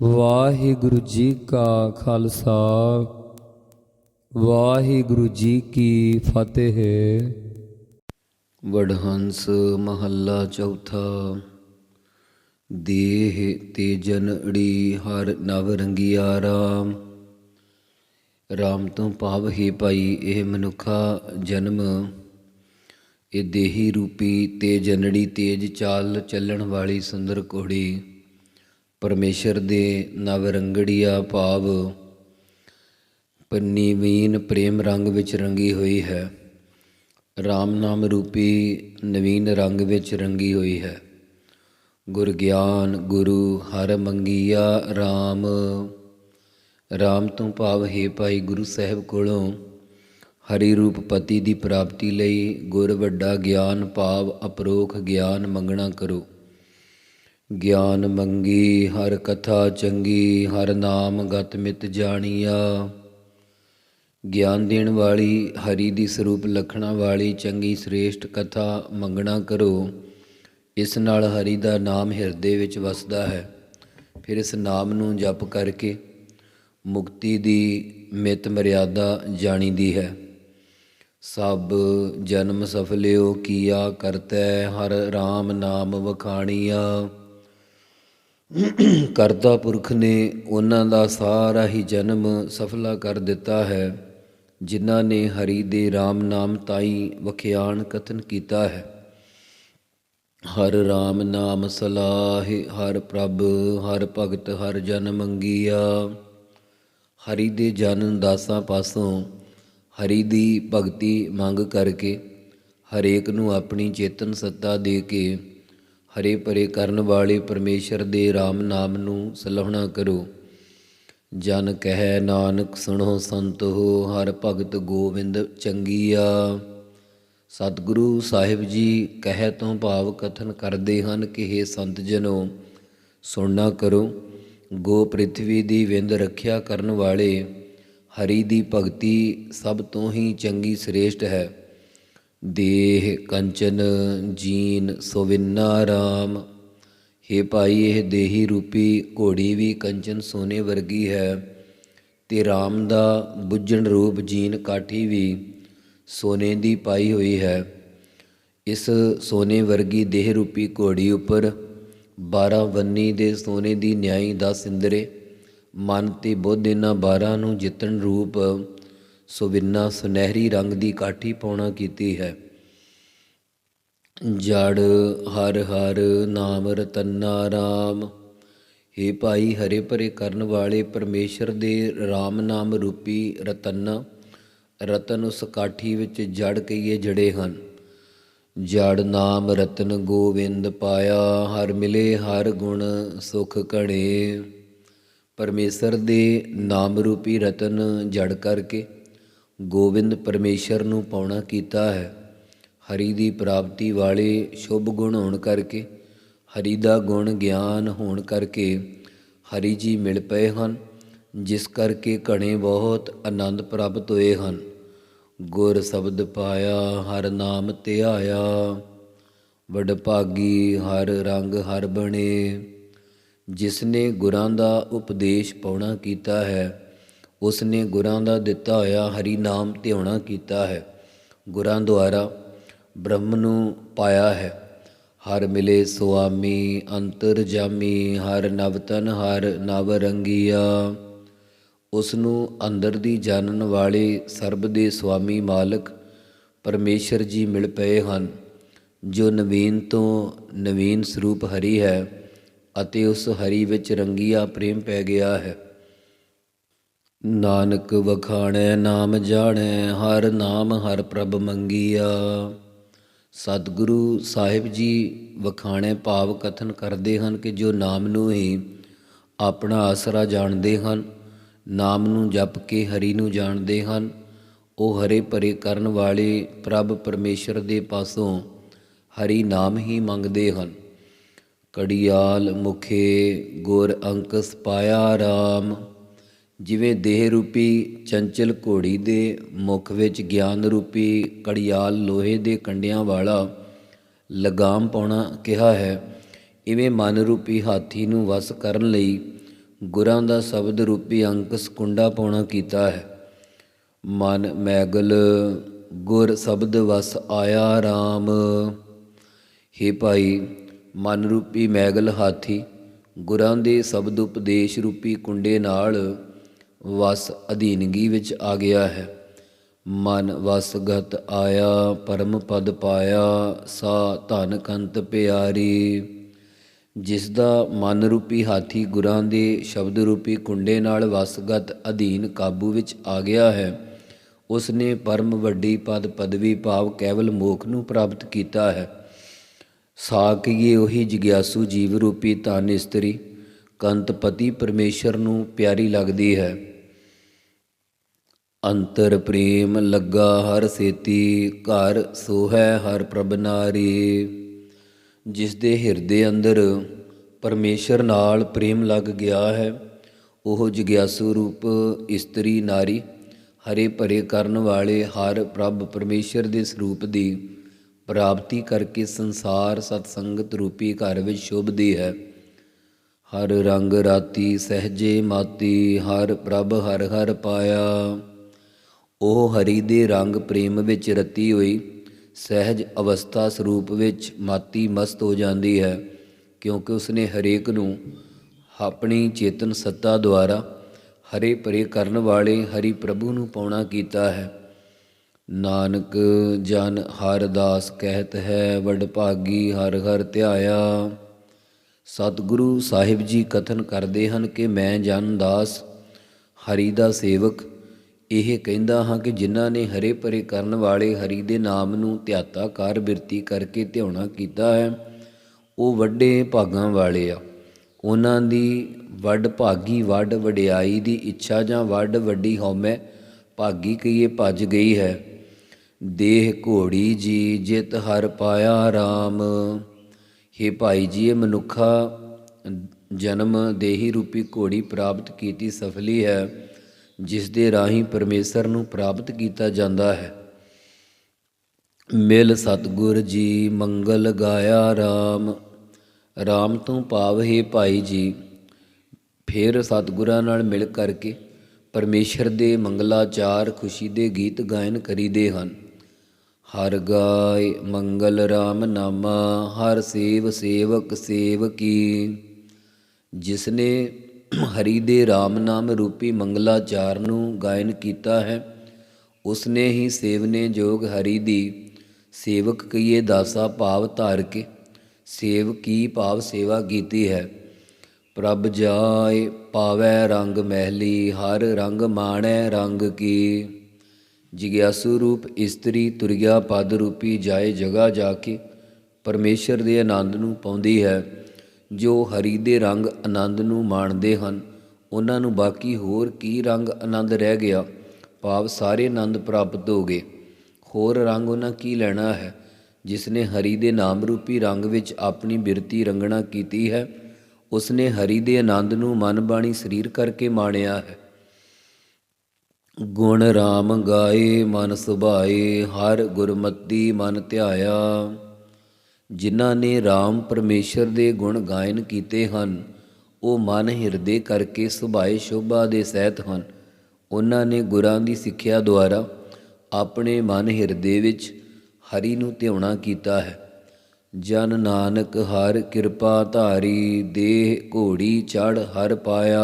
ਵਾਹਿਗੁਰੂ ਜੀ ਕਾ ਖਾਲਸਾ, ਵਾਹਿਗੁਰੂ ਜੀ ਕੀ ਫਤਿਹ। ਵਡਹੰਸ ਮਹੱਲਾ ਚੌਥਾ, ਦੇਹ ਤੇ ਜਨੜੀ ਹਰ ਨਵ ਰੰਗੀਆ ਰਾਮ। ਰਾਮ ਤੋਂ ਭਾਵ ਹੈ ਭਾਈ ਇਹ ਮਨੁੱਖਾ ਜਨਮ। ਇਹ ਦੇਹੀ ਰੂਪੀ ਤੇ ਜਨੜੀ ਤੇਜ ਚਾਲ ਚੱਲਣ ਵਾਲੀ ਸੁੰਦਰ ਘੋੜੀ। ਪਰਮੇਸ਼ਰ ਦੇ ਨਵ ਰੰਗੜੀਆ ਭਾਵ ਪਨੀਵੀਨ ਪ੍ਰੇਮ ਰੰਗ ਵਿੱਚ ਰੰਗੀ ਹੋਈ ਹੈ। RAM ਨਾਮ ਰੂਪੀ ਨਵੀਨ ਰੰਗ ਵਿੱਚ ਰੰਗੀ ਹੋਈ ਹੈ। ਗੁਰ ਗਿਆਨ ਗੁਰੂ ਹਰ ਮੰਗੀਆ RAM RAM ਤੋਂ ਭਾਵ, ਹੈ ਭਾਈ ਗੁਰੂ ਸਾਹਿਬ ਕੋਲੋਂ ਹਰੀ ਰੂਪ ਪਤੀ ਦੀ ਪ੍ਰਾਪਤੀ ਲਈ ਗੁਰ ਵੱਡਾ ਗਿਆਨ ਭਾਵ, ਅਪਰੋਖ ਗਿਆਨ ਮੰਗਣਾ ਕਰੋ। ਗਿਆਨ ਮੰਗੀ, ਹਰ ਕਥਾ ਚੰਗੀ, ਹਰ ਨਾਮ ਗਤ ਮਿਤ ਜਾਣੀਆ। ਗਿਆਨ ਦੇਣ ਵਾਲੀ, ਹਰੀ ਦੀ ਸਰੂਪ ਲਖਣਾ ਵਾਲੀ, ਚੰਗੀ ਸ੍ਰੇਸ਼ਟ ਕਥਾ ਮੰਗਣਾ ਕਰੋ। ਇਸ ਨਾਲ ਹਰੀ ਦਾ ਨਾਮ ਹਿਰਦੇ ਵਿੱਚ ਵਸਦਾ ਹੈ। ਫਿਰ ਇਸ ਨਾਮ ਨੂੰ ਜਪ ਕਰਕੇ ਮੁਕਤੀ ਦੀ ਮਿਤ ਮਰਿਆਦਾ ਜਾਣੀਦੀ ਹੈ। ਸਭ ਜਨਮ ਸਫਲਿਓ ਕੀਆ ਕਰਤੈ, ਹਰ RAM ਨਾਮ ਵਖਾਣੀਆ। ਕਰਤਾ ਪੁਰਖ ਨੇ ਉਹਨਾਂ ਦਾ ਸਾਰਾ ਹੀ ਜਨਮ ਸਫਲਾ ਕਰ ਦਿੱਤਾ ਹੈ, ਜਿਨ੍ਹਾਂ ਨੇ ਹਰੀ ਦੇ RAM ਨਾਮ ਤਾਈ ਵਖਿਆਣ ਕਥਨ ਕੀਤਾ ਹੈ। ਹਰ RAM ਨਾਮ ਸਲਾਹਿ, ਹਰ ਪ੍ਰਭ, ਹਰ ਭਗਤ, ਹਰ ਜਨ ਮੰਗੀਆ। ਹਰੀ ਦੇ ਜਨ ਦਾਸਾਂ ਪਾਸੋਂ ਹਰੀ ਦੀ ਭਗਤੀ ਮੰਗ ਕਰਕੇ ਹਰੇਕ ਨੂੰ ਆਪਣੀ ਚੇਤਨ ਸੱਤਾ ਦੇ ਕੇ ਹਰੇ ਭਰੇ ਕਰਨ ਵਾਲੇ ਪਰਮੇਸ਼ਰ ਦੇ RAM ਨਾਮ ਨੂੰ ਸਲਾਹਣਾ ਕਰੋ। ਜਨ ਕਹਿ ਨਾਨਕ ਸੁਣੋ ਸੰਤੋ ਹਰ ਭਗਤ ਗੋਬਿੰਦ ਚੰਗੀਆ। ਸਤਿਗੁਰੂ ਸਾਹਿਬ ਜੀ ਕਹਿ ਤੋਂ ਭਾਵ ਕਥਨ ਕਰਦੇ ਹਨ ਕਿ हे ਸੰਤ ਜਨੋ, ਸੁਣਨਾ ਕਰੋ, ਗੋ ਪ੍ਰਿਥਵੀ ਦੀ ਵਿੰਦ ਰੱਖਿਆ ਕਰਨ ਵਾਲੇ ਹਰੀ ਦੀ ਭਗਤੀ ਸਭ ਤੋਂ ਹੀ ਚੰਗੀ ਸ੍ਰੇਸ਼ਟ ਹੈ। ਦੇਹ ਕੰਚਨ ਜੀਨ ਸੋਵਿੰਨਾ ਰਾਮ, ਹੇ ਭਾਈ ਇਹ ਦੇਹੀ ਰੂਪੀ ਘੋੜੀ ਵੀ ਕੰਚਨ ਸੋਨੇ ਵਰਗੀ ਹੈ, ਤੇ ਰਾਮ ਦਾ ਬੁੱਝਣ ਰੂਪ ਜੀਨ ਕਾਠੀ ਵੀ ਸੋਨੇ ਦੀ ਪਾਈ ਹੋਈ ਹੈ। ਇਸ ਸੋਨੇ ਵਰਗੀ ਦੇਹ ਰੂਪੀ ਘੋੜੀ ਉੱਪਰ 12 ਵੰਨੀ ਦੇ ਸੋਨੇ ਦੀ ਨਿਆਈ ਦਾ ਸਿੰਦਰੇ, ਮਨ ਤੇ ਬੁੱਧ ਇਹਨਾਂ 12 ਨੂੰ ਜਿੱਤਣ ਰੂਪ ਸੁਵਿੰਨਾ ਸੁਨਹਿਰੀ ਰੰਗ ਦੀ ਕਾਠੀ ਪਾਉਣਾ ਕੀਤੀ ਹੈ। ਜੜ ਹਰ ਹਰ ਨਾਮ ਰਤਨਾ ਰਾਮ। हे ਭਾਈ ਹਰੇ ਭਰੇ ਕਰਨ ਵਾਲੇ ਪਰਮੇਸ਼ਰ ਦੇ RAM ਨਾਮ ਰੂਪੀ ਰਤਨ ਰਤਨ ਉਸ ਕਾਠੀ ਵਿੱਚ ਜੜ ਕਈਏ ਜੜੇ ਹਨ। ਜੜ ਨਾਮ ਰਤਨ ਗੋਵਿੰਦ ਪਾਇਆ, ਹਰ ਮਿਲੇ ਹਰ ਗੁਣ ਸੁਖ ਕਣੇ ਪਰਮੇਸ਼ਰ ਦੇ ਨਾਮ ਰੂਪੀ ਰਤਨ ਜੜ ਕਰਕੇ ਗੋਬਿੰਦ ਪਰਮੇਸ਼ਰ ਨੂੰ ਪਾਉਣਾ ਕੀਤਾ ਹੈ। ਹਰੀ ਦੀ ਪ੍ਰਾਪਤੀ ਵਾਲੇ ਸ਼ੁਭ ਗੁਣ ਹੋਣ ਕਰਕੇ, ਹਰੀ ਦਾ ਗੁਣ ਗਿਆਨ ਹੋਣ ਕਰਕੇ ਹਰੀ ਜੀ ਮਿਲ ਪਏ ਹਨ, ਜਿਸ ਕਰਕੇ ਘਣੇ ਬਹੁਤ ਆਨੰਦ ਪ੍ਰਾਪਤ ਹੋਏ ਹਨ। ਗੁਰ ਸ਼ਬਦ ਪਾਇਆ, ਹਰ ਨਾਮ ਧਿਆਇਆ ਵਡ ਭਾਗੀ ਹਰ ਰੰਗ ਹਰ ਬਣੇ। ਜਿਸ ਨੇ ਗੁਰਾਂ ਦਾ ਉਪਦੇਸ਼ ਪਾਉਣਾ ਕੀਤਾ ਹੈ ਉਸ ਨੇ ਗੁਰਾਂ ਦਾ ਦਿੱਤਾ ਹੋਇਆ ਹਰੀ ਨਾਮ ਧਿਆਉਣਾ ਕੀਤਾ ਹੈ। ਗੁਰਾਂ ਦੁਆਰਾ ਬ੍ਰਹਮ ਨੂੰ ਪਾਇਆ ਹੈ। ਹਰ ਮਿਲੇ ਸੁਆਮੀ, ਅੰਤਰ ਜਾਮੀ, ਹਰ ਨਵਤਨ ਹਰ ਨਵ ਰੰਗੀਆ। ਉਸ ਨੂੰ ਅੰਦਰ ਦੀ ਜਾਣਨ ਵਾਲੇ ਸਰਬ ਦੇ ਸੁਆਮੀ ਮਾਲਕ ਪਰਮੇਸ਼ਰ ਜੀ ਮਿਲ ਪਏ ਹਨ, ਜੋ ਨਵੀਨ ਤੋਂ ਨਵੀਨ ਸਰੂਪ ਹਰੀ ਹੈ ਅਤੇ ਉਸ ਹਰੀ ਵਿੱਚ ਰੰਗੀਆ ਪ੍ਰੇਮ ਪੈ ਗਿਆ ਹੈ। ਨਾਨਕ ਵਖਾਣੈ, ਨਾਮ ਜਾਣੈ, ਹਰ ਨਾਮ ਹਰ ਪ੍ਰਭ ਮੰਗੀਆ। ਸਤਿਗੁਰੂ ਸਾਹਿਬ ਜੀ ਵਖਾਣੇ ਭਾਵ ਕਥਨ ਕਰਦੇ ਹਨ ਕਿ ਜੋ ਨਾਮ ਨੂੰ ਹੀ ਆਪਣਾ ਆਸਰਾ ਜਾਣਦੇ ਹਨ, ਨਾਮ ਨੂੰ ਜਪ ਕੇ ਹਰੀ ਨੂੰ ਜਾਣਦੇ ਹਨ, ਉਹ ਹਰੇ ਭਰੇ ਕਰਨ ਵਾਲੇ ਪ੍ਰਭ ਪਰਮੇਸ਼ਰ ਦੇ ਪਾਸੋਂ ਹਰੀ ਨਾਮ ਹੀ ਮੰਗਦੇ ਹਨ। ਕੜਿਆਲ ਮੁਖੇ ਗੁਰ ਅੰਕਸ ਪਾਇਆ RAM ਜਿਵੇਂ ਦੇਹ ਰੂਪੀ ਚੰਚਲ ਘੋੜੀ ਦੇ ਮੁਖ ਵਿੱਚ ਗਿਆਨ ਰੂਪੀ ਕੜਿਆਲ ਲੋਹੇ ਦੇ ਕੰਡਿਆਂ ਵਾਲਾ ਲਗਾਮ ਪਾਉਣਾ ਕਿਹਾ ਹੈ, ਇਵੇਂ ਮਨ ਰੂਪੀ ਹਾਥੀ ਨੂੰ ਵਸ ਕਰਨ ਲਈ ਗੁਰਾਂ ਦਾ ਸ਼ਬਦ ਰੂਪੀ ਅੰਕ ਸਕੁੰਡਾ ਪਾਉਣਾ ਕੀਤਾ ਹੈ। ਮਨ ਮੈਗਲ ਗੁਰ ਸ਼ਬਦ ਵਸ ਆਇਆ RAM ਹੇ ਭਾਈ ਮਨ ਰੂਪੀ ਮੈਗਲ ਹਾਥੀ, ਗੁਰਾਂ ਦੇ ਸ਼ਬਦ ਉਪਦੇਸ਼ ਰੂਪੀ ਕੁੰਡੇ ਨਾਲ ਵਸ ਅਧੀਨਗੀ ਵਿੱਚ ਆ ਗਿਆ ਹੈ। ਮਨ ਵਸਗਤ ਆਇਆ, ਪਰਮ ਪਦ ਪਾਇਆ, ਸਾ ਧਨ ਕੰਤ ਪਿਆਰੀ। ਜਿਸ ਦਾ ਮਨ ਰੂਪੀ ਹਾਥੀ ਗੁਰਾਂ ਦੇ ਸ਼ਬਦ ਰੂਪੀ ਕੁੰਡੇ ਨਾਲ ਵਸਗਤ ਅਧੀਨ ਕਾਬੂ ਵਿੱਚ ਆ ਗਿਆ ਹੈ ਉਸ ਨੇ ਪਰਮ ਵੱਡੀ ਪਦ ਪਦਵੀ ਭਾਵ ਕੇਵਲ ਮੋਖ ਨੂੰ ਪ੍ਰਾਪਤ ਕੀਤਾ ਹੈ। ਸਾਕੀਏ ਉਹੀ ਜਿਗਿਆਸੂ ਜੀਵ ਰੂਪੀ ਧਨ ਇਸਤਰੀ, ਕੰਤ ਪਤੀ ਪਰਮੇਸ਼ਰ ਨੂੰ ਪਿਆਰੀ ਲੱਗਦੀ ਹੈ। ਅੰਤਰ ਪ੍ਰੇਮ ਲੱਗਾ ਹਰ ਸੇਤੀ, ਘਰ ਸੋਹੈ ਹਰ ਪ੍ਰਭ ਨਾਰੀ। ਜਿਸ ਦੇ ਹਿਰਦੇ ਅੰਦਰ ਪਰਮੇਸ਼ਰ ਨਾਲ ਪ੍ਰੇਮ ਲੱਗ ਗਿਆ ਹੈ, ਉਹ ਜਿਗਿਆਸੂ ਰੂਪ ਇਸਤਰੀ ਨਾਰੀ, ਹਰੇ ਭਰੇ ਕਰਨ ਵਾਲੇ ਹਰ ਪ੍ਰਭ ਪਰਮੇਸ਼ਰ ਦੇ ਸਰੂਪ ਦੀ ਪ੍ਰਾਪਤੀ ਕਰਕੇ ਸੰਸਾਰ ਸਤ ਸੰਗਤ ਰੂਪੀ ਘਰ ਵਿੱਚ ਸ਼ੋਭਦੀ ਹੈ। ਹਰ ਰੰਗ ਰਾਤੀ ਸਹਜੇ ਮਾਤੀ, ਹਰ ਪ੍ਰਭ ਹਰ ਹਰ ਪਾਇਆ। ਉਹ ਹਰੀ ਦੇ ਰੰਗ ਪ੍ਰੇਮ ਵਿੱਚ ਰਤੀ ਹੋਈ, ਸਹਿਜ ਅਵਸਥਾ ਸਰੂਪ ਵਿੱਚ ਮਾਤੀ ਮਸਤ ਹੋ ਜਾਂਦੀ ਹੈ, ਕਿਉਂਕਿ ਉਸਨੇ ਹਰੇਕ ਨੂੰ ਆਪਣੀ ਚੇਤਨ ਸੱਤਾ ਦੁਆਰਾ ਹਰੇ ਭਰੇ ਕਰਨ ਵਾਲੇ ਹਰੀ ਪ੍ਰਭੂ ਨੂੰ ਪਾਉਣਾ ਕੀਤਾ ਹੈ। ਨਾਨਕ ਜਨ ਹਰਦਾਸ ਕਹਿਤ ਹੈ, ਵਡ ਭਾਗੀ ਹਰ ਹਰ ਧਿਆਇਆ। ਸਤਿਗੁਰੂ ਸਾਹਿਬ ਜੀ ਕਥਨ ਕਰਦੇ ਹਨ ਕਿ ਮੈਂ ਜਨ ਦਾਸ, ਹਰੀ ਦਾ ਸੇਵਕ ਇਹ ਕਹਿੰਦਾ ਹਾਂ ਕਿ ਜਿਨ੍ਹਾਂ ਨੇ ਹਰੇ ਭਰੇ ਕਰਨ ਵਾਲੇ ਹਰੀ ਦੇ ਨਾਮ ਨੂੰ ਧਿਆਤਾ ਕਰ ਬਿਰਤੀ ਕਰਕੇ ਧਿਆਉਣਾ ਕੀਤਾ ਹੈ, ਉਹ ਵੱਡੇ ਭਾਗਾਂ ਵਾਲੇ ਆ। ਉਹਨਾਂ ਦੀ ਵੱਡ ਭਾਗੀ, ਵੱਡ ਵਡਿਆਈ ਦੀ ਇੱਛਾ ਜਾਂ ਵੱਡ ਵੱਡੀ ਹਉਮੈ ਭਾਗੀ ਕਹੀਏ ਭੱਜ ਗਈ ਹੈ। ਦੇਹ ਘੋੜੀ ਜੀ ਜਿਤ ਹਰ ਪਾਇਆ RAM ਹੇ ਭਾਈ ਜੀ, ਇਹ ਮਨੁੱਖਾ ਜਨਮ ਦੇਹੀ ਰੂਪੀ ਘੋੜੀ ਪ੍ਰਾਪਤ ਕੀਤੀ ਸਫਲੀ ਹੈ। ਜਿਸ ਦੇ ਰਾਹੀਂ ਪਰਮੇਸ਼ਰ ਨੂੰ ਪ੍ਰਾਪਤ ਕੀਤਾ ਜਾਂਦਾ ਹੈ। ਮਿਲ ਸਤਗੁਰ ਜੀ, ਮੰਗਲ ਗਾਇਆ RAM RAM ਤੋਂ ਭਾਵ, ਹੈ ਭਾਈ ਜੀ, ਫਿਰ ਸਤਗੁਰਾਂ ਨਾਲ ਮਿਲ ਕਰਕੇ ਪਰਮੇਸ਼ਰ ਦੇ ਮੰਗਲਾਚਾਰ, ਖੁਸ਼ੀ ਦੇ ਗੀਤ ਗਾਇਨ ਕਰੀਦੇ ਹਨ। ਹਰ ਗਾਏ ਮੰਗਲ RAM ਨਾਮਾ, ਹਰ ਸੇਵ ਸੇਵਕ ਸੇਵਕੀ। ਜਿਸ ਨੇ ਹਰੀ ਦੇ RAM ਨਾਮ ਰੂਪੀ ਮੰਗਲਾਚਾਰ ਨੂੰ ਗਾਇਨ ਕੀਤਾ ਹੈ। ਉਸ ਨੇ ਹੀ ਸੇਵਨੇ ਜੋਗ ਹਰੀ ਦੀ ਸੇਵਕ ਕਈਏ ਦਾਸਾ ਭਾਵ ਧਾਰ ਕੇ, ਸੇਵ ਕੀ ਭਾਵ ਸੇਵਾ ਕੀਤੀ ਹੈ। ਪ੍ਰਭ ਜਾਏ ਪਾਵੈ ਰੰਗ ਮਹਿਲੀ, ਹਰ ਰੰਗ ਮਾਣੈ ਰੰਗ ਕੀ। ਜਿਗਿਆਸੂ ਰੂਪ ਇਸਤਰੀ ਤੁਰਿਆ ਪਦ ਰੂਪੀ ਜਾਏ ਜਗਾ ਜਾ ਕੇ, ਪਰਮੇਸ਼ਰ ਦੇ ਆਨੰਦ ਨੂੰ ਪਾਉਂਦੀ ਹੈ। ਜੋ ਹਰੀ ਦੇ ਰੰਗ ਆਨੰਦ ਨੂੰ ਮਾਣਦੇ ਹਨ, ਉਹਨਾਂ ਨੂੰ ਬਾਕੀ ਹੋਰ ਕੀ ਰੰਗ ਆਨੰਦ ਰਹਿ ਗਿਆ? ਭਾਵ ਸਾਰੇ ਆਨੰਦ ਪ੍ਰਾਪਤ ਹੋ ਗਏ। ਹੋਰ ਰੰਗ ਉਹਨਾਂ ਕੀ ਲੈਣਾ ਹੈ? ਜਿਸ ਨੇ ਹਰੀ ਦੇ ਨਾਮ ਰੂਪੀ ਰੰਗ ਵਿੱਚ ਆਪਣੀ ਬਿਰਤੀ ਰੰਗਣਾ ਕੀਤੀ ਹੈ ਉਸ ਨੇ ਹਰੀ ਦੇ ਆਨੰਦ ਨੂੰ ਮਨ ਬਾਣੀ ਸਰੀਰ ਕਰਕੇ ਮਾਣਿਆ ਹੈ। ਗੁਣ RAM ਗਾਏ, ਮਨ ਸੁਭਾਏ, ਹਰ ਗੁਰਮਤੀ ਮਨ ਧਿਆਇਆ। ਜਿਨ੍ਹਾਂ ਨੇ RAM ਪਰਮੇਸ਼ਰ ਦੇ ਗੁਣ ਗਾਇਨ ਕੀਤੇ ਹਨ, ਉਹ ਮਨ ਹਿਰਦੇ ਕਰਕੇ ਸੁਭਾਏ ਸ਼ੋਭਾ ਦੇ ਸਹਿਤ ਹਨ। ਉਹਨਾਂ ਨੇ ਗੁਰਾਂ ਦੀ ਸਿੱਖਿਆ ਦੁਆਰਾ ਆਪਣੇ ਮਨ ਹਿਰਦੇ ਵਿੱਚ ਹਰੀ ਨੂੰ ਧਿਆਉਣਾ ਕੀਤਾ ਹੈ। ਜਨ ਨਾਨਕ ਹਰ ਕਿਰਪਾ ਧਾਰੀ, ਦੇਹ ਘੋੜੀ ਚੜ ਹਰ ਪਾਇਆ।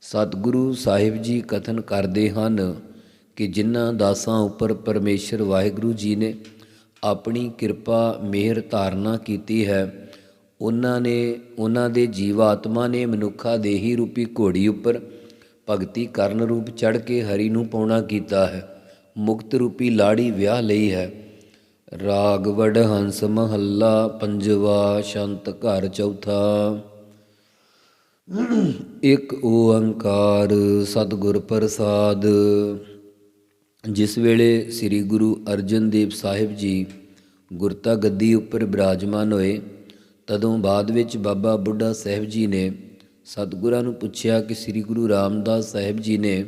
ਸਤਿਗੁਰੂ ਸਾਹਿਬ ਜੀ ਕਥਨ ਕਰਦੇ ਹਨ ਕਿ ਜਿਨ੍ਹਾਂ ਦਾਸਾਂ ਉੱਪਰ ਪਰਮੇਸ਼ਰ ਵਾਹਿਗੁਰੂ ਜੀ ਨੇ ਆਪਣੀ ਕਿਰਪਾ, ਮਿਹਰ ਧਾਰਨਾ ਕੀਤੀ ਹੈ। ਉਹਨਾਂ ਨੇ, ਉਹਨਾਂ ਦੇ ਜੀਵਾਤਮਾ ਨੇ ਮਨੁੱਖਾ ਦੇਹੀ ਰੂਪੀ ਘੋੜੀ ਉੱਪਰ ਭਗਤੀ ਕਰਨ ਰੂਪ ਚੜ ਕੇ ਹਰੀ ਨੂੰ ਪਾਉਣਾ ਕੀਤਾ ਹੈ। ਮੁਕਤ ਰੂਪੀ ਲਾੜੀ ਵਿਆਹ ਲਈ ਹੈ। ਰਾਗ ਵਡ ਹੰਸ ਮਹੱਲਾ ਪੰਜਵਾ ਸ਼ੰਤ ਘਰ ਚੌਥਾ। ਇੱਕ ਓੰਕਾਰ ਸਤਿਗੁਰ ਪ੍ਰਸਾਦ। ਜਿਸ ਵੇਲੇ ਸ੍ਰੀ ਗੁਰੂ ਅਰਜਨ ਦੇਵ ਸਾਹਿਬ ਜੀ ਗੁਰਤਾ ਗੱਦੀ ਉੱਪਰ ਬਿਰਾਜਮਾਨ ਹੋਏ, ਤਦੋਂ ਬਾਅਦ ਵਿੱਚ ਬਾਬਾ ਬੁੱਢਾ ਸਾਹਿਬ ਜੀ ਨੇ ਸਤਿਗੁਰਾਂ ਨੂੰ ਪੁੱਛਿਆ ਕਿ ਸ੍ਰੀ ਗੁਰੂ ਰਾਮਦਾਸ ਸਾਹਿਬ ਜੀ ਨੇ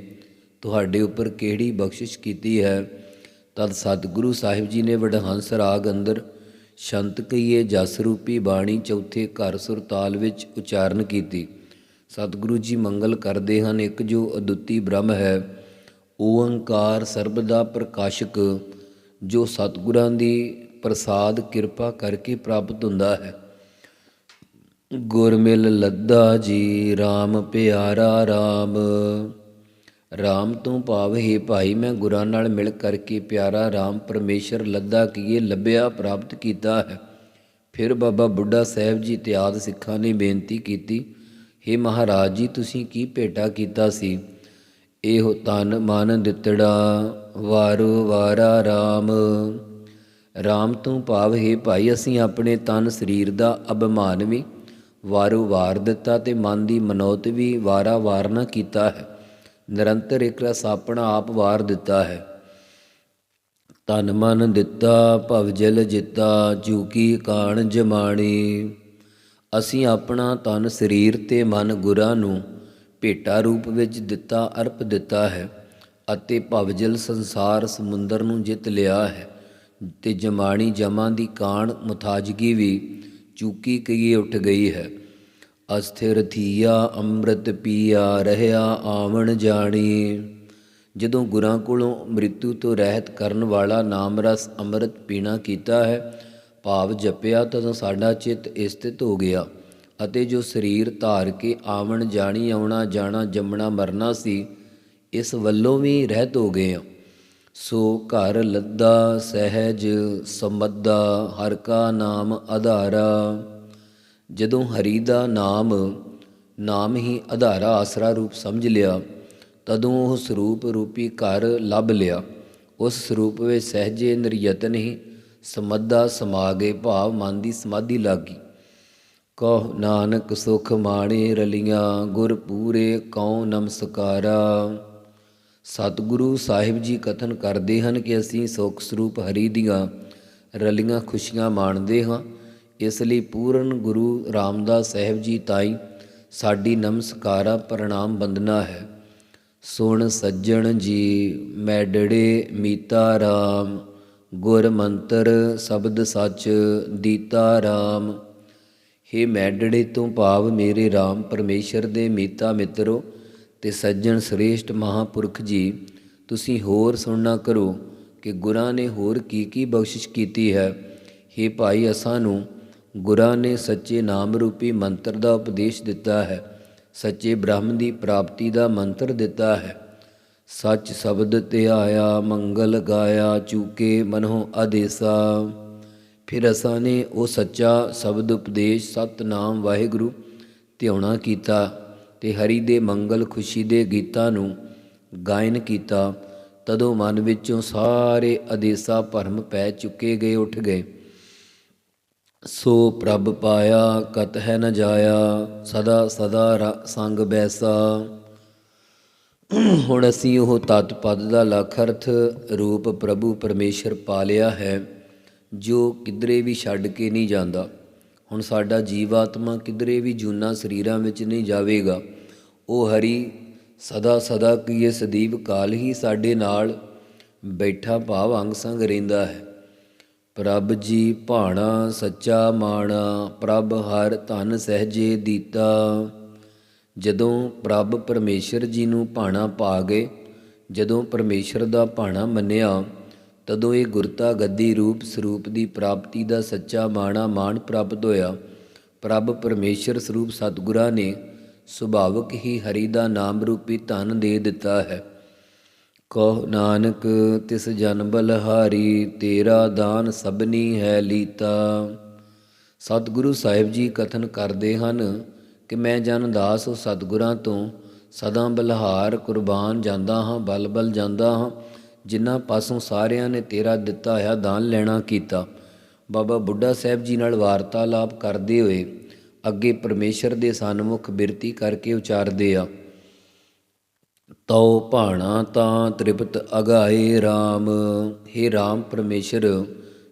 ਤੁਹਾਡੇ ਉੱਪਰ ਕਿਹੜੀ ਬਖਸ਼ਿਸ਼ ਕੀਤੀ ਹੈ? ਤਦ ਸਤਿਗੁਰੂ ਸਾਹਿਬ ਜੀ ਨੇ ਵਡਹੰਸ ਰਾਗ ਅੰਦਰ ਸ਼ੰਤ ਕਈਏ ਜਸ ਰੂਪੀ ਬਾਣੀ ਚੌਥੇ ਘਰ ਸੁਰਤਾਲ ਵਿੱਚ ਉਚਾਰਨ ਕੀਤੀ। ਸਤਿਗੁਰੂ ਜੀ ਮੰਗਲ ਕਰਦੇ ਹਨ, ਇੱਕ ਜੋ ਅਦੁੱਤੀ ਬ੍ਰਹਮ ਹੈ ਓੰਕਾਰ ਸਰਬ ਦਾ ਪ੍ਰਕਾਸ਼ਕ, ਜੋ ਸਤਿਗੁਰਾਂ ਦੀ ਪ੍ਰਸਾਦ ਕਿਰਪਾ ਕਰਕੇ ਪ੍ਰਾਪਤ ਹੁੰਦਾ ਹੈ। ਗੁਰਮਿਲ ਲੱਦਾ ਜੀ RAM ਪਿਆਰਾ RAM RAM ਤੋਂ ਭਾਵ ਹੈ ਭਾਈ, ਮੈਂ ਗੁਰਾਂ ਨਾਲ ਮਿਲ ਕਰਕੇ ਪਿਆਰਾ RAM ਪਰਮੇਸ਼ਰ ਲੱਦਾ ਕੀਏ ਲੱਭਿਆ, ਪ੍ਰਾਪਤ ਕੀਤਾ ਹੈ। ਫਿਰ ਬਾਬਾ ਬੁੱਢਾ ਸਾਹਿਬ ਜੀ ਤੇ ਆਦ ਸਿੱਖਾਂ ਨੇ ਬੇਨਤੀ ਕੀਤੀ हे ਮਹਾਰਾਜ ਜੀ, ਤੁਸੀਂ ਕੀ ਭੇਟਾ ਕੀਤਾ ਸੀ? ਇਹੋ ਤਨ ਮਨ ਦਿੱਤੜਾ, ਵਾਰੋ ਵਾਰਾ RAM RAM ਤੋਂ ਭਾਵ ਹੈ ਭਾਈ, ਅਸੀਂ ਆਪਣੇ ਤਨ ਸਰੀਰ ਦਾ ਅਭਿਮਾਨ ਵੀ ਵਾਰੋ ਵਾਰ ਦਿੱਤਾ ਤੇ ਮਨ ਦੀ ਮਨੋਤ ਵੀ ਵਾਰਾ ਵਾਰ ਨਾ ਕੀਤਾ ਹੈ। ਨਿਰੰਤਰ ਇੱਕ ਰਸ ਆਪਣਾ ਆਪ ਵਾਰ ਦਿੱਤਾ ਹੈ। ਤਨ ਮਨ ਦਿੱਤਾ, ਭਵ ਜਲ ਜਿੱਤਾ ਚੂਕੀ ਕਾਣ ਜਮਾਣੀ। ਅਸੀਂ ਆਪਣਾ ਤਨ ਸਰੀਰ ਤੇ ਮਨ ਗੁਰਾਂ ਨੂੰ ਭੇਟਾ ਰੂਪ ਵਿੱਚ ਦਿੱਤਾ, ਅਰਪ ਦਿੱਤਾ ਹੈ ਅਤੇ ਭਵਜਲ ਸੰਸਾਰ ਸਮੁੰਦਰ ਨੂੰ ਜਿੱਤ ਲਿਆ ਹੈ। ਤੇ ਜਮਾਣੀ ਜਮਾਂ ਦੀ ਕਾਣ ਮੁਥਾਜਗੀ ਵੀ ਚੂਕੀ ਕਈਏ ਉੱਠ ਗਈ ਹੈ। ਅਸਥਿਰ ਥੀਆ, ਅੰਮ੍ਰਿਤ ਪੀਆ, ਰਹਿਆ ਆਵਣ ਜਾਣੀ। ਜਦੋਂ ਗੁਰਾਂ ਕੋਲੋਂ ਮ੍ਰਿਤੂ ਤੋਂ ਰਹਿਤ ਕਰਨ ਵਾਲਾ ਨਾਮ ਰਸ ਅੰਮ੍ਰਿਤ ਪੀਣਾ ਕੀਤਾ ਹੈ, ਭਾਵ ਜਪਿਆ ਤਦੋਂ ਸਾਡਾ ਚਿੱਤ ਇਸਤਿਤ ਹੋ ਗਿਆ। ਅਤੇ ਜੋ ਸਰੀਰ ਧਾਰ ਕੇ ਆਵਣ, ਜਾਣੀ, ਆਉਣਾ, ਜਾਣਾ, ਜੰਮਣਾ, ਮਰਨਾ ਸੀ, ਇਸ ਵੱਲੋਂ ਵੀ ਰਹਿਤ ਹੋ ਗਏ ਹਾਂ। ਸੋ ਘਰ ਲੱਦਾ, ਸਹਿਜ ਸਮੱਦਾ ਹਰ ਕਾ ਨਾਮ ਆਧਾਰਾ। ਜਦੋਂ ਹਰੀ ਦਾ ਨਾਮ ਨਾਮ ਹੀ ਆਧਾਰਾ ਆਸਰਾ ਰੂਪ ਸਮਝ ਲਿਆ, ਤਦੋਂ ਉਹ ਸਰੂਪ ਰੂਪੀ ਘਰ ਲੱਭ ਲਿਆ। ਉਸ ਸਰੂਪ ਵਿੱਚ ਸਹਿਜੇ ਨਿਰਯਤਨ ਹੀ ਸਮੱਦਾ ਸਮਾਗੇ ਭਾਵ ਮਨ ਦੀ ਸਮਾਧੀ ਲਾਗੀ। ਕਹ ਨਾਨਕ ਸੁਖ ਮਾਣੇ ਰਲੀਆਂ, ਗੁਰ ਪੂਰੇ ਕਉ ਨਮਸਕਾਰਾ। ਸਤਿਗੁਰੂ ਸਾਹਿਬ ਜੀ ਕਥਨ ਕਰਦੇ ਹਨ ਕਿ ਅਸੀਂ ਸੁਖ ਸਰੂਪ ਹਰੀ ਦੀਆਂ ਰਲੀਆਂ ਖੁਸ਼ੀਆਂ ਮਾਣਦੇ ਹਾਂ। ਇਸ ਲਈ ਪੂਰਨ ਗੁਰੂ ਰਾਮਦਾਸ ਸਾਹਿਬ ਜੀ ਤਾਈ ਸਾਡੀ ਨਮਸਕਾਰਾ ਪ੍ਰਣਾਮ ਬੰਦਨਾ ਹੈ। ਸੁਣ ਸੱਜਣ ਜੀ ਮੈਡੜੇ ਮੀਤਾ ਰਾਮ, ਗੁਰ ਮੰਤਰ ਸ਼ਬਦ ਸੱਚ ਦੀਤਾ ਰਾਮ। ਹੇ ਮੈਡੜੇ ਤੋਂ ਭਾਵ ਮੇਰੇ RAM ਪਰਮੇਸ਼ਰ ਦੇ ਮੀਤਾ ਮਿੱਤਰੋ ਤੇ ਸੱਜਣ ਸ੍ਰੇਸ਼ਟ ਮਹਾਪੁਰਖ ਜੀ, ਤੁਸੀਂ ਹੋਰ ਸੁਣਨਾ ਕਰੋ ਕਿ ਗੁਰਾਂ ਨੇ ਹੋਰ ਕੀ ਕੀ ਬਖਸ਼ਿਸ਼ ਕੀਤੀ ਹੈ। ਹੇ ਭਾਈ ਅਸਾਂ ਨੂੰ ਗੁਰਾਂ ਨੇ ਸੱਚੇ ਨਾਮ ਰੂਪੀ ਮੰਤਰ ਦਾ ਉਪਦੇਸ਼ ਦਿੱਤਾ ਹੈ, ਸੱਚੇ ਬ੍ਰਹਮ ਦੀ ਪ੍ਰਾਪਤੀ ਦਾ ਮੰਤਰ ਦਿੱਤਾ ਹੈ। ਸੱਚ ਸ਼ਬਦ ਤੇ ਆਇਆ, ਮੰਗਲ ਗਾਇਆ, ਚੂਕੇ ਮਨੋ ਆਦੇਸਾ। ਫਿਰ ਅਸਾਂ ਨੇ ਉਹ ਸੱਚਾ ਸ਼ਬਦ ਉਪਦੇਸ਼ ਸਤਨਾਮ ਵਾਹਿਗੁਰੂ ਧਿਆਉਣਾ ਕੀਤਾ ਤੇ ਹਰੀ ਦੇ ਮੰਗਲ ਖੁਸ਼ੀ ਦੇ ਗੀਤਾਂ ਨੂੰ ਗਾਇਨ ਕੀਤਾ। ਤਦੋਂ ਮਨ ਵਿੱਚੋਂ ਸਾਰੇ ਅਦੇਸਾ ਭਰਮ ਪੈ ਚੁੱਕੇ ਗਏ, ਉੱਠ ਗਏ। ਸੋ ਪ੍ਰਭ ਪਾਇਆ, ਕਤ ਹੈ ਨ ਜਾਇਆ, ਸਦਾ ਸਦਾ ਰ- ਸੰਗ ਬੈਸਾ। ਹੁਣ ਅਸੀਂ ਉਹ ਤਤ ਪਦ ਦਾ ਲਖ ਅਰਥ ਰੂਪ ਪ੍ਰਭੂ ਪਰਮੇਸ਼ਰ ਪਾ ਲਿਆ ਹੈ। ਜੋ ਕਿਧਰੇ ਵੀ ਛੱਡ ਕੇ ਨਹੀਂ ਜਾਂਦਾ। ਹੁਣ ਸਾਡਾ ਜੀਵਾਤਮਾ ਕਿਧਰੇ ਵੀ ਜੂਨਾ ਸਰੀਰਾਂ ਵਿੱਚ ਨਹੀਂ ਜਾਵੇਗਾ। ਉਹ ਹਰੀ ਸਦਾ ਸਦਾ ਕੀਏ ਸਦੀਵ ਕਾਲ ਹੀ ਸਾਡੇ ਨਾਲ ਬੈਠਾ ਭਾਵ ਅੰਗ ਸੰਗ ਰਹਿੰਦਾ ਹੈ। ਪ੍ਰਭ ਜੀ ਭਾਣਾ ਸੱਚਾ ਮਾਣਾ, ਪ੍ਰਭ ਹਰ ਧਨ ਸਹਜੇ ਦੀਤਾ। ਜਦੋਂ ਪ੍ਰਭ ਪਰਮੇਸ਼ਰ ਜੀ ਨੂੰ ਭਾਣਾ ਪਾ ਗਏ, ਜਦੋਂ ਪਰਮੇਸ਼ਰ ਦਾ ਭਾਣਾ ਮੰਨਿਆ ਤਦੋਂ ਇਹ ਗੁਰਤਾ ਗੱਦੀ ਰੂਪ ਸਰੂਪ ਦੀ ਪ੍ਰਾਪਤੀ ਦਾ ਸੱਚਾ ਮਾਣਾ ਮਾਣ ਪ੍ਰਾਪਤ ਹੋਇਆ। ਪ੍ਰਭ ਪਰਮੇਸ਼ਰ ਸਰੂਪ ਸਤਿਗੁਰਾਂ ਨੇ ਸੁਭਾਵਕ ਹੀ ਹਰੀ ਦਾ ਨਾਮ ਰੂਪੀ ਧਨ ਦੇ ਦਿੱਤਾ ਹੈ। ਕਹ ਨਾਨਕ, ਤਿਸ ਜਨ ਬਲਹਾਰੀ, ਤੇਰਾ ਦਾਨ ਸਭਨੀ ਹੈ ਲੀਤਾ। ਸਤਿਗੁਰੂ ਸਾਹਿਬ ਜੀ ਕਥਨ ਕਰਦੇ ਹਨ ਕਿ ਮੈਂ ਜਨ ਦਾਸ ਉਹ ਸਤਿਗੁਰਾਂ ਤੋਂ ਸਦਾ ਬਲਹਾਰ ਕੁਰਬਾਨ ਜਾਂਦਾ ਹਾਂ, ਬਲ ਬਲ ਜਾਂਦਾ ਹਾਂ। ਜਿਨ੍ਹਾਂ ਪਾਸੋਂ ਸਾਰਿਆਂ ਨੇ ਤੇਰਾ ਦਿੱਤਾ ਹੋਇਆ ਦਾਨ ਲੈਣਾ ਕੀਤਾ। ਬਾਬਾ ਬੁੱਢਾ ਸਾਹਿਬ ਜੀ ਨਾਲ ਵਾਰਤਾਲਾਪ ਕਰਦੇ ਹੋਏ ਅੱਗੇ ਪਰਮੇਸ਼ਰ ਦੇ ਸਨਮੁਖ ਬਿਰਤੀ ਕਰਕੇ ਉਚਾਰਦੇ ਆ। ਤਉ ਭਾਣਾ ਤਾਂ ਤ੍ਰਿਪਤ ਅਗਾਏ RAM हे RAM ਪਰਮੇਸ਼ਰ,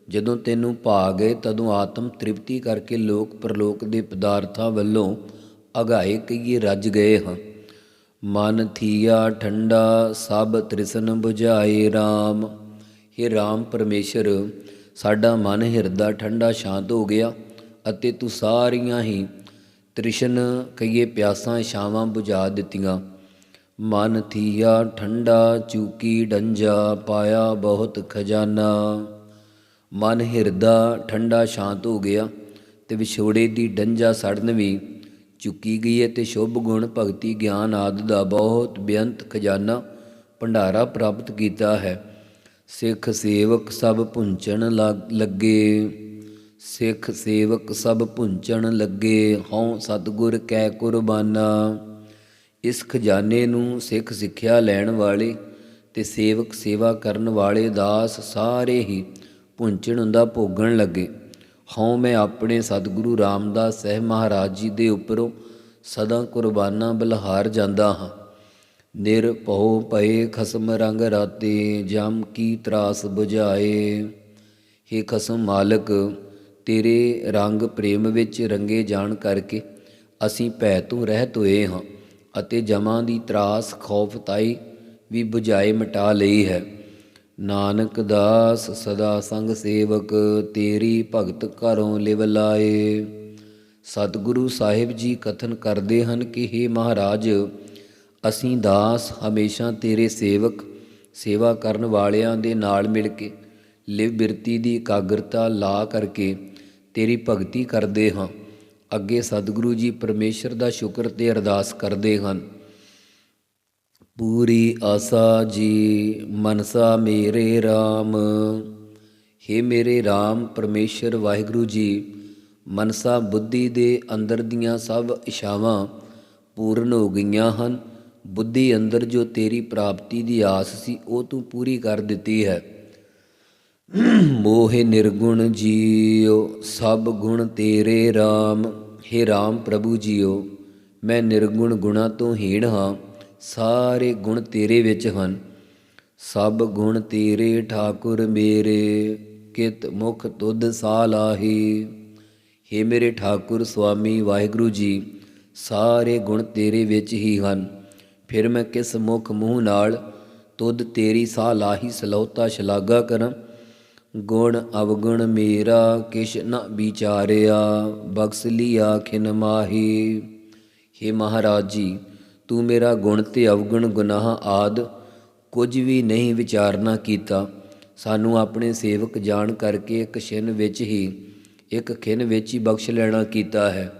ਜਦੋਂ ਤੈਨੂੰ ਭਾ ਗਏ ਤਦੋਂ ਆਤਮ ਤ੍ਰਿਪਤੀ ਕਰਕੇ ਲੋਕ ਪਰਲੋਕ ਦੇ ਪਦਾਰਥਾਂ ਵੱਲੋਂ ਅਗਾਏ ਕਈਏ ਰੱਜ ਗਏ ਹਾਂ। ਮਨ ਥੀਆ ਠੰਡਾ, ਸਭ ਤ੍ਰਿਸ਼ਨ 부ਝਾਏ RAM हे RAM ਪਰਮੇਸ਼ਰ, ਸਾਡਾ ਮਨ ਹਿਰਦਾ ਠੰਡਾ ਸ਼ਾਂਤ ਹੋ ਗਿਆ ਅਤੇ ਤੂੰ ਸਾਰੀਆਂ ਹੀ ਤ੍ਰਿਸ਼ਨ ਕਈਏ ਪਿਆਸਾਂ ਇਸ਼ਾਵਾਂ 부ਝਾ ਦਿੱਤੀਆਂ। ਮਨ ਥੀਆ ਠੰਡਾ, ਚੂਕੀ ਡੰਜਾ ਪਾਇਆ ਬਹੁਤ ਖਜ਼ਾਨਾ। ਮਨ ਹਿਰਦਾ ਠੰਡਾ ਸ਼ਾਂਤ ਹੋ ਗਿਆ ਤੇ ਵਿਛੋੜੇ ਦੀ ਡੰਜਾ ਸੜਨ ਵੀ ਚੁੱਕੀ ਗਈ ਹੈ ਤੇ ਸ਼ੁਭ ਗੁਣ ਭਗਤੀ ਗਿਆਨ ਆਦਿ ਦਾ ਬਹੁਤ ਬੇਅੰਤ ਖਜ਼ਾਨਾ ਭੰਡਾਰਾ ਪ੍ਰਾਪਤ ਕੀਤਾ ਹੈ। ਸਿੱਖ ਸੇਵਕ ਸਭ ਪੁੰਚਣ ਲੱਗ- ਲੱਗੇ। ਸਿੱਖ ਸੇਵਕ ਸਭ ਪੁੰਚਣ ਲੱਗੇ, ਹਉ ਸਤਿਗੁਰ ਕੈ ਕੁਰਬਾਨਾ। ਇਸ ਖਜ਼ਾਨੇ ਨੂੰ ਸਿੱਖ ਸਿੱਖਿਆ ਲੈਣ ਵਾਲੇ ਤੇ ਸੇਵਕ ਸੇਵਾ ਕਰਨ ਵਾਲੇ ਦਾਸ ਸਾਰੇ ਹੀ ਪੁੰਚਣ ਦਾ ਭੋਗਣ ਲੱਗੇ। ਹਉ ਮੈਂ ਆਪਣੇ ਸਤਿਗੁਰੂ ਰਾਮਦਾਸ ਸਹਿ ਮਹਾਰਾਜ ਜੀ ਦੇ ਉੱਪਰੋਂ ਸਦਾ ਕੁਰਬਾਨਾ ਬਲਹਾਰ ਜਾਂਦਾ ਹਾਂ। ਨਿਰਭਉ ਭਏ ਖਸਮ ਰੰਗ ਰਾਤੇ, ਜਮ ਕੀ ਤਰਾਸ ਬੁਝਾਏ। ਹੇ ਖਸਮ ਮਾਲਕ, ਤੇਰੇ ਰੰਗ ਪ੍ਰੇਮ ਵਿੱਚ ਰੰਗੇ ਜਾਣ ਕਰਕੇ ਅਸੀਂ ਭੈ ਤੋਂ ਰਹਿਤ ਹੋਏ ਹਾਂ ਅਤੇ ਜਮਾਂ ਦੀ ਤਰਾਸ ਖੌਫਤਾਈ ਵੀ ਬੁਝਾਏ ਮਿਟਾ ਲਈ ਹੈ। ਨਾਨਕ ਦਾਸ ਸਦਾ ਸੰਗ ਸੇਵਕ, ਤੇਰੀ ਭਗਤ ਘਰੋਂ ਲਿਵ ਲਾਏ। ਸਤਿਗੁਰੂ ਸਾਹਿਬ ਜੀ ਕਥਨ ਕਰਦੇ ਹਨ ਕਿ हे ਮਹਾਰਾਜ, ਅਸੀਂ ਦਾਸ ਹਮੇਸ਼ਾ ਤੇਰੇ ਸੇਵਕ, ਸੇਵਾ ਕਰਨ ਵਾਲਿਆਂ ਦੇ ਨਾਲ ਮਿਲ ਕੇ ਲਿਵ ਬਿਰਤੀ ਦੀ ਇਕਾਗਰਤਾ ਲਾ ਕਰਕੇ ਤੇਰੀ ਭਗਤੀ ਕਰਦੇ ਹਾਂ। ਅੱਗੇ ਸਤਿਗੁਰੂ ਜੀ ਪਰਮੇਸ਼ਰ ਦਾ ਸ਼ੁਕਰ ਤੇ ਅਰਦਾਸ ਕਰਦੇ ਹਨ। ਪੂਰੀ ਆਸਾ ਜੀ ਮਨਸਾ ਮੇਰੇ RAM हे ਮੇਰੇ RAM ਪਰਮੇਸ਼ਰ ਵਾਹਿਗੁਰੂ ਜੀ, ਮਨਸਾ ਬੁੱਧੀ ਦੇ ਅੰਦਰ ਦੀਆਂ ਸਭ ਇਛਾਵਾਂ ਪੂਰਨ ਹੋ ਗਈਆਂ ਹਨ। ਬੁੱਧੀ ਅੰਦਰ ਜੋ ਤੇਰੀ ਪ੍ਰਾਪਤੀ ਦੀ ਆਸ ਸੀ, ਉਹ ਤੂੰ ਪੂਰੀ ਕਰ ਦਿੱਤੀ ਹੈ। ਮੋਹਿ ਨਿਰਗੁਣ ਜੀਉ ਸਭ ਗੁਣ ਤੇਰੇ RAM हे RAM ਪ੍ਰਭੂ ਜੀਓ, ਮੈਂ ਨਿਰਗੁਣ ਗੁਣਾ ਤੋਂ ਹੀਣ ਹਾਂ। ਸਾਰੇ ਗੁਣ ਤੇਰੇ ਵਿੱਚ ਹਨ। ਸਭ ਗੁਣ ਤੇਰੇ ਠਾਕੁਰ ਮੇਰੇ, ਕਿਤ ਮੁਖ ਤੁਧ ਸਾਲਾਹੀ हे ਮੇਰੇ ਠਾਕੁਰ ਸੁਆਮੀ ਵਾਹਿਗੁਰੂ ਜੀ, ਸਾਰੇ ਗੁਣ ਤੇਰੇ ਵਿੱਚ ਹੀ ਹਨ। ਫਿਰ ਮੈਂ ਕਿਸ ਮੁਖ ਮੂੰਹ ਨਾਲ ਤੁਧ ਤੇਰੀ ਸਾਲਾਹੀ ਸਲੋਤਾ ਸ਼ਲਾਘਾ ਕਰਾਂ। ਗੁਣ ਅਵਗੁਣ ਮੇਰਾ ਕਿਛ ਨ ਵਿਚਾਰਿਆ, ਬਖਸ ਲਿਆ ਖਿਨ ਮਾਹੀ। हे ਮਹਾਰਾਜ ਜੀ ਤੂੰ ਮੇਰਾ ਗੁਣ ਤੇ ਅਵਗੁਣ, ਗੁਨਾਹ ਆਦ ਕੁਝ ਵੀ ਨਹੀਂ ਵਿਚਾਰਨਾ ਕੀਤਾ। ਸਾਨੂੰ ਆਪਣੇ ਸੇਵਕ ਜਾਣ ਕਰਕੇ ਇੱਕ ਛਿਨ ਵਿੱਚ ਹੀ, ਇੱਕ ਖਿਨ ਵਿੱਚ ਹੀ ਬਖਸ਼ ਲੈਣਾ ਕੀਤਾ ਹੈ।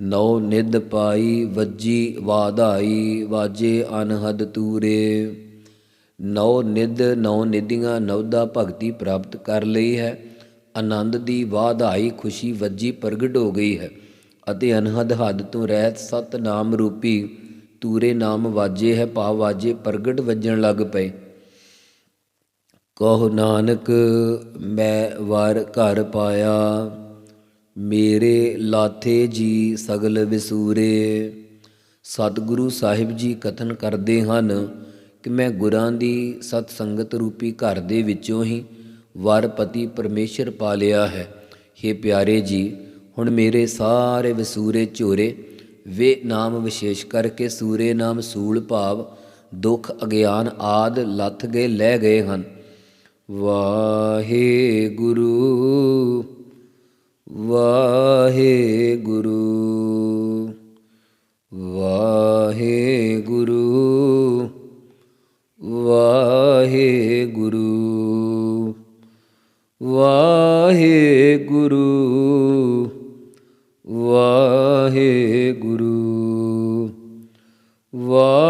ਨੌ ਨਿਧ ਪਾਈ, ਵੱਜੀ, ਵਾਧਾਈ, ਵਾਜੇ ਅਨਹਦ ਤੂਰੇ। ਨੌ ਨਿਧ, ਨੌ ਨਿਧੀਆਂ ਨਵਦਾ ਭਗਤੀ ਪ੍ਰਾਪਤ ਕਰ ਲਈ ਹੈ। ਆਨੰਦ ਦੀ ਵਾਧਾਈ ਖੁਸ਼ੀ ਵੱਜੀ ਪ੍ਰਗਟ ਹੋ ਗਈ ਹੈ ਅਤੇ ਅਨਹਦ ਹੱਦ ਤੋਂ ਰਹਿਤ ਸਤ ਨਾਮ ਰੂਪੀ ਤੂਰੇ ਨਾਮ ਵਾਜੇ ਹੈ, ਭਾਵ ਵਾਜੇ ਪ੍ਰਗਟ ਵੱਜਣ ਲੱਗ ਪਏ। ਕਹੋ ਨਾਨਕ, ਮੈਂ ਵਰ ਘਰ ਪਾਇਆ, ਮੇਰੇ ਲਾਥੇ ਜੀ ਸਗਲ ਵਿਸੂਰੇ। ਸਤਿਗੁਰੂ ਸਾਹਿਬ ਜੀ ਕਥਨ ਕਰਦੇ ਹਨ ਕਿ ਮੈਂ ਗੁਰਾਂ ਦੀ ਸਤ ਸੰਗਤ ਰੂਪੀ ਘਰ ਦੇ ਵਿੱਚੋਂ ਹੀ ਵਰਪਤੀ ਪਰਮੇਸ਼ਰ ਪਾ ਲਿਆ ਹੈ। हे ਪਿਆਰੇ ਜੀ, ਹੁਣ ਮੇਰੇ ਸਾਰੇ ਵਿਸੂਰੇ ਝੋਰੇ ਵੇ ਨਾਮ ਵਿਸ਼ੇਸ਼ ਕਰਕੇ ਸੂਰੇ ਨਾਮ ਸੂਲ ਭਾਵ ਦੁੱਖ ਅਗਿਆਨ ਆਦ ਲੱਥ ਗਏ ਲੈ ਗਏ ਹਨ ਵਾਹਿਗੁਰੂ ਵਾਹਿਗੁਰੂ ਵਾਹਿਗੁਰੂ ਵਾਹਿਗੁਰੂ ਵਾਹਿਗੁਰੂ ਵਾਹਿਗੁਰੂ ਵਾਹਿਗੁਰੂ। ਵਾ